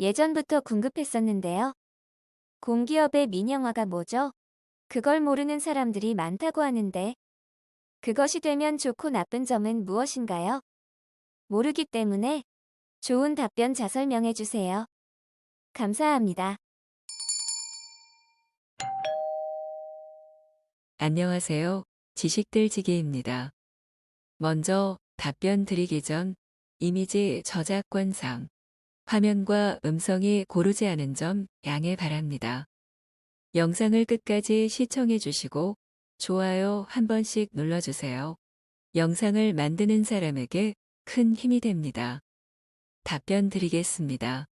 예전부터 궁금했었는데요. 공기업의 민영화가 뭐죠? 그걸 모르는 사람들이 많다고 하는데 그것이 되면 좋고 나쁜 점은 무엇인가요? 모르기 때문에 좋은 답변 잘 설명해 주세요. 감사합니다. 안녕하세요. 지식들지기입니다. 먼저 답변 드리기 전 이미지 저작권상 화면과 음성이 고르지 않은 점 양해 바랍니다. 영상을 끝까지 시청해 주시고 좋아요 한 번씩 눌러주세요. 영상을 만드는 사람에게 큰 힘이 됩니다. 답변 드리겠습니다.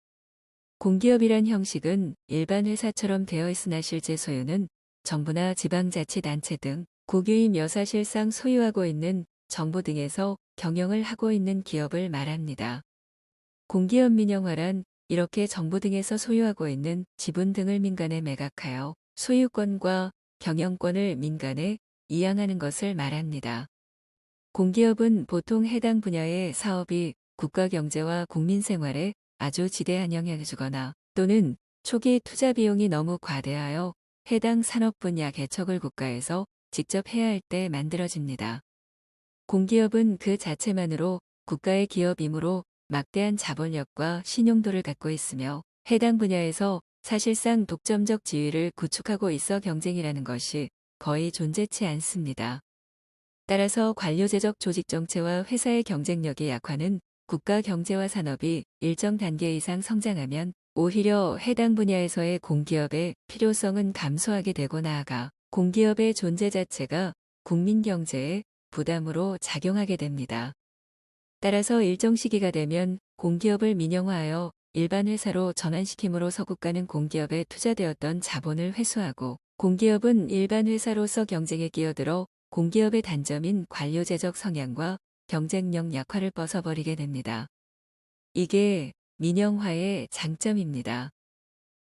공기업이란 형식은 일반 회사처럼 되어 있으나 실제 소유는 정부나 지방자치단체 등 국유인 여사실상 소유하고 있는 정부 등에서 경영을 하고 있는 기업을 말합니다. 공기업 민영화란 이렇게 정부 등에서 소유하고 있는 지분 등을 민간에 매각하여 소유권과 경영권을 민간에 이양하는 것을 말합니다. 공기업은 보통 해당 분야의 사업이 국가 경제와 국민 생활에 아주 지대한 영향을 주거나 또는 초기 투자 비용이 너무 과대하여 해당 산업 분야 개척을 국가에서 직접 해야 할 때 만들어집니다. 공기업은 그 자체만으로 국가의 기업이므로 막대한 자본력과 신용도를 갖고 있으며 해당 분야에서 사실상 독점적 지위를 구축하고 있어 경쟁이라는 것이 거의 존재치 않습니다. 따라서 관료제적 조직 정체와 회사의 경쟁력이 약화는 국가 경제와 산업이 일정 단계 이상 성장하면 오히려 해당 분야에서의 공기업의 필요성은 감소하게 되고 나아가 공기업의 존재 자체가 국민 경제에 부담으로 작용하게 됩니다. 따라서 일정 시기가 되면 공기업을 민영화하여 일반 회사로 전환시킴으로써 국가는 공기업에 투자되었던 자본을 회수하고 공기업은 일반 회사로서 경쟁에 끼어들어 공기업의 단점인 관료제적 성향과 경쟁력 약화를 벗어버리게 됩니다. 이게 민영화의 장점입니다.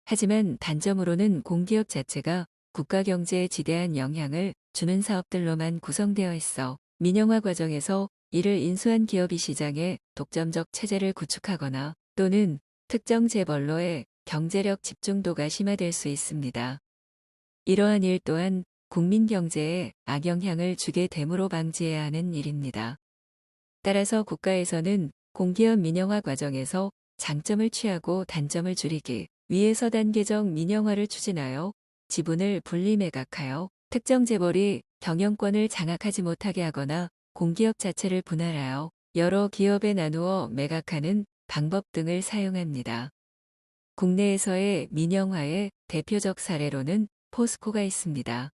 하지만 단점으로는 공기업 자체가 국가 경제에 지대한 영향을 주는 사업들로만 구성되어 있어 민영화 과정에서 이를 인수한 기업이 시장에 독점적 체제를 구축하거나 또는 특정 재벌로의 경제력 집중도가 심화될 수 있습니다. 이러한 일 또한 국민 경제에 악영향을 주게 되므로 방지해야 하는 일입니다. 따라서 국가에서는 공기업 민영화 과정에서 장점을 취하고 단점을 줄이기 위해서 단계적 민영화를 추진하여 지분을 분리 매각하여 특정 재벌이 경영권을 장악하지 못하게 하거나 공기업 자체를 분할하여 여러 기업에 나누어 매각하는 방법 등을 사용합니다. 국내에서의 민영화의 대표적 사례로는 포스코가 있습니다.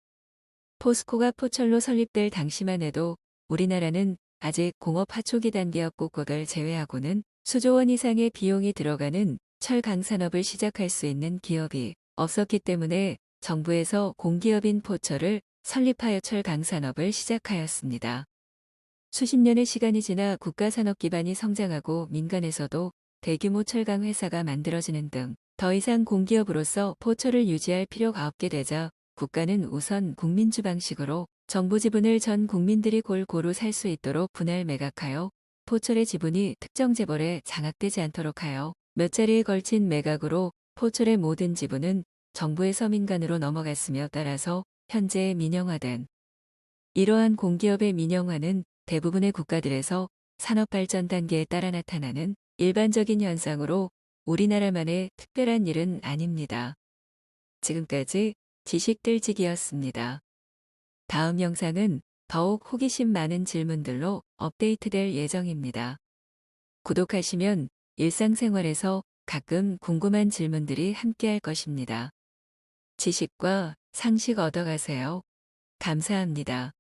포스코가 포철로 설립될 당시만 해도 우리나라는 아직 공업 하초기 단계였고 그걸 제외하고는 수조 원 이상의 비용이 들어가는 철강 산업을 시작할 수 있는 기업이 없었기 때문에 정부에서 공기업인 포철을 설립하여 철강 산업을 시작하였습니다. 수십 년의 시간이 지나 국가 산업 기반이 성장하고 민간에서도 대규모 철강 회사가 만들어지는 등 더 이상 공기업으로서 포철을 유지할 필요가 없게 되자 국가는 우선 국민주 방식으로 정부 지분을 전 국민들이 골고루 살 수 있도록 분할 매각하여 포철의 지분이 특정 재벌에 장악되지 않도록 하여 몇 차례에 걸친 매각으로 포철의 모든 지분은 정부에서 민간으로 넘어갔으며 따라서 현재 민영화된 이러한 공기업의 민영화는 대부분의 국가들에서 산업 발전 단계에 따라 나타나는 일반적인 현상으로 우리나라만의 특별한 일은 아닙니다. 지금까지 지식들지기였습니다. 다음 영상은 더욱 호기심 많은 질문들로 업데이트될 예정입니다. 구독하시면 일상생활에서 가끔 궁금한 질문들이 함께할 것입니다. 지식과 상식 얻어가세요. 감사합니다.